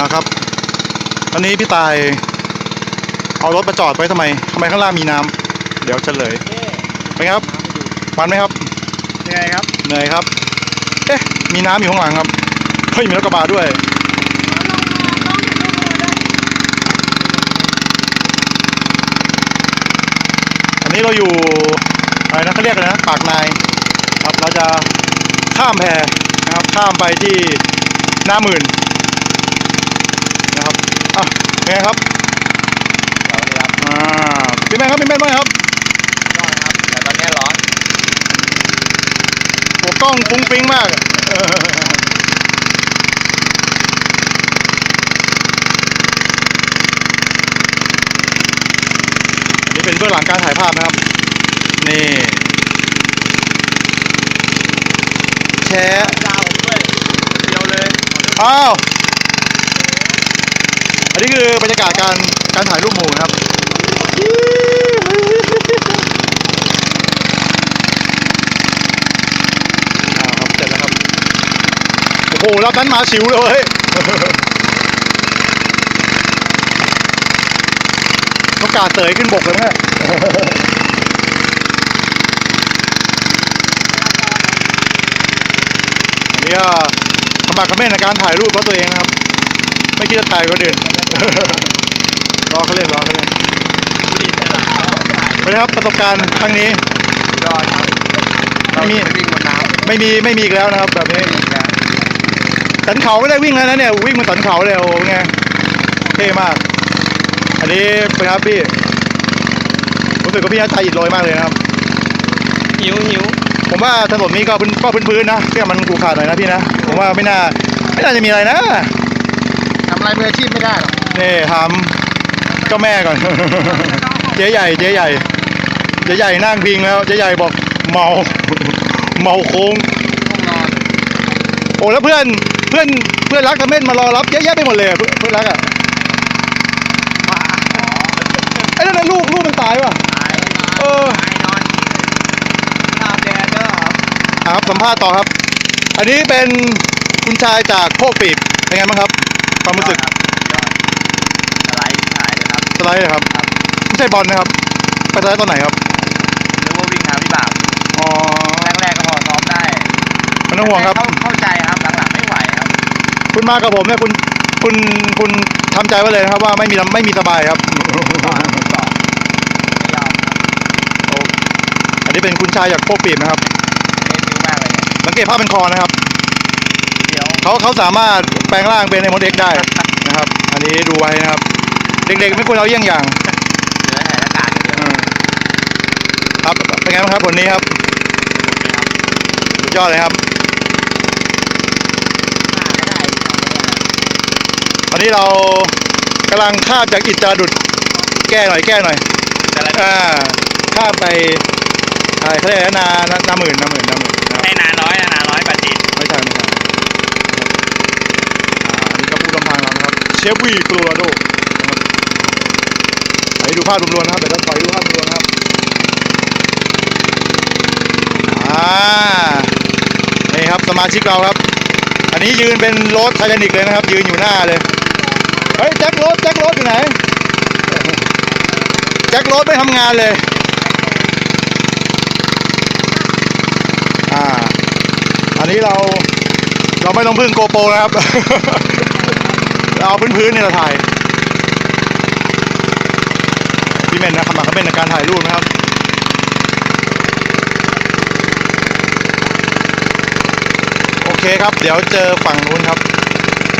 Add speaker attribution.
Speaker 1: อ่าครับตอนนี้พี่ตาย เอารถมาจอดไว้ทำไมทำไมข้างล่างมีน้ำเดี๋ยวเฉลยเป็นไงครับมันไหมครับ
Speaker 2: ยังไงครับ
Speaker 1: เหนื่อยครับ เอ๊ะมีน้ำอยู่ข้างหลังครับเฮ้ยมีรถกระบะด้วยอันนี้เราอยู่อะไรนะเขาเรียกอะไรนะปากนายครับเราจะข้ามแพนะครับข้ามไปที่หน้าหมื่นนะครับ อะเป็น ไงครับ
Speaker 2: สวัสดีครับ
Speaker 1: อ่าพี่แม่ครับพี่แม่ว่าไงครับ
Speaker 2: ร้อนครับแต่ตอนนี้ร้อน
Speaker 1: หัวกล้องฟุ้งฟิ้งมากเอออันนี้เป็นเบื้องหลังการถ่ายภาพนะครับ นี่แชร์
Speaker 2: ยาวผมด้วยเดียวเลย
Speaker 1: อ้าวอั นนี้คือบรรยากาศการการถ่ายรูปหมู่นะครับอ่าครับเสร็จแล้วครับ โอ้โหรับนั้นมาชิวเลยเว้ยนกาเตยขึ้นบกเลยมั้งเนี่ยอันนี้ก็สมัครคอมเมนต์ในการถ่ายรูปเพราะตัวเองนะครับ ไม่คิดจะถ่ายคนอื่น รอเขาเล่นรอเขาเล่น
Speaker 2: บุรีเป็นหลักเขาถ่าย
Speaker 1: ไปนะครับประสบการณ์ครั้งนี้
Speaker 2: ยอดครับ
Speaker 1: ไม่มี
Speaker 2: เราจะไปวิ่งบนน้ำ
Speaker 1: ไม่มีไม่มีอีกแล้วนะครับแบบนี้
Speaker 2: อีกนะ
Speaker 1: สันเขาไม่ได้วิ่งแล้วนะเนี่ยวิ่งบนสันเขาเลยโอ้โหเป็นไงเท่มาก อันนี้เป็นครับพี่รู้สึกว่าพี่น่าใจอิดโรยมากเลยนะครับ
Speaker 2: หิวหิว
Speaker 1: ผมว่าถนนนี้ก็พื้นก็พื้นๆนะแค่มันขรุขระหน่อยนะพี่นะผมว่าไม่น่าไม่น่าจะมีอะไรนะ
Speaker 2: ทำอะไรมืออาชีพไม่ได้หรอก
Speaker 1: นี่ถามเจ้าแม่ก่อน เจ๊ใหญ่เจ๊ใหญ่เจ๊ใหญ่นั่งพิงแล้วเจ๊ใหญ่บอกเมาเมาโค้ง
Speaker 2: ห้องนอน
Speaker 1: โอ้แล้วเพื่อนเพื่อนเพื่อนรักทำเม่นมารอรับเยอะแยะไปหมดเลยอะเพื่อนเพื่อนรักอะ
Speaker 2: ว้า
Speaker 1: ไอ้นั่นนะลูกลูกมันตายป่ะ
Speaker 2: หาย
Speaker 1: เออ
Speaker 2: หายนอนตามแดดเด้อ
Speaker 1: อะครับสัมภาษณ์ต่อครับ อันนี้เป็นคุณชายจากโคกปีบเป็นไงบ้างครับ ความรู้สึก
Speaker 2: ยอดสไลด์ถ่ายเลยครับ
Speaker 1: สไลด์นะครับ
Speaker 2: ครับ
Speaker 1: ไม่ใช่บอลนะครับ ไปสไลด์ตอนไหนครับ
Speaker 2: นึกว่าวิ่งหาวิบาก
Speaker 1: อ๋อ
Speaker 2: แรกๆก็พอซ้อมได้
Speaker 1: ไม่ต้องห่วงครับ
Speaker 2: เข้าเข้าใจครับหลังๆไม่ไหวครับ
Speaker 1: คุณมากับผมเนี่ยคุณคุณคุณทำใจไว้เลยนะครับว่าไม่มีไม่มีสบายครับ
Speaker 2: ก่อนก่อนไม่ยอมครับ
Speaker 1: โอ้อันนี้เป็นคุณชายจากโคกปีบนะครับ
Speaker 2: เล่นฟิวมากเลยเนี่ย
Speaker 1: สังเกตภาพเป็นคอนะครับ
Speaker 2: เดี๋ยว
Speaker 1: เขาเขาสามารถแปลงร่างเป็นไอมดเอ็กได้นะครับ อันนี้ดูไว้นะครับ เด็กๆไม่ควรเอาเยี่ยงอย่าง
Speaker 2: เหลือแต่อากาศอย่างเดียว
Speaker 1: อืมครับเป็นไงบ้างครับผลนี้ครับสุดยอดเลยครับตอนนี้เรากำลังข้ามจากอิจจาดุดแก้หน่อยแก้หน่อย
Speaker 2: แต่ละ
Speaker 1: อ่าข้ามไปอะไรเขาเรียกอะไรนานานาหมื่นนาหมื่นนาหมื่นนะครับ
Speaker 2: ให้นาน้อยนาน้อยปัจจิต
Speaker 1: ไม่ใช่ไม่ใช่อ่าอันนี้ก็ผู้นำทาง เชฟวีโคโลราโดนะครับอันนี้ดูภาพรวมๆนะครับเดี๋ยวเราถอยดูภาพรวมๆนะครับอ่านี่ครับสมาชิกเราครับ อันนี้ยืนเป็นรถไททานิกเลยนะครับ ยืนอยู่หน้าเลยเฮ้ยแจ็ครถแจ็ครถอยู่ไหนแจ็ครถไม่ทำงานเลยอ่าอันนี้เราเราไม่ต้องพึ่งโกโปรนะครับ เราเอาพื้นๆนี่เราถ่ายพี่เมนนะครับมาคอมเมนต์ในการถ่ายรูปนะครับโอเคครับ เดี๋ยวเจอฝั่งนู้นครับ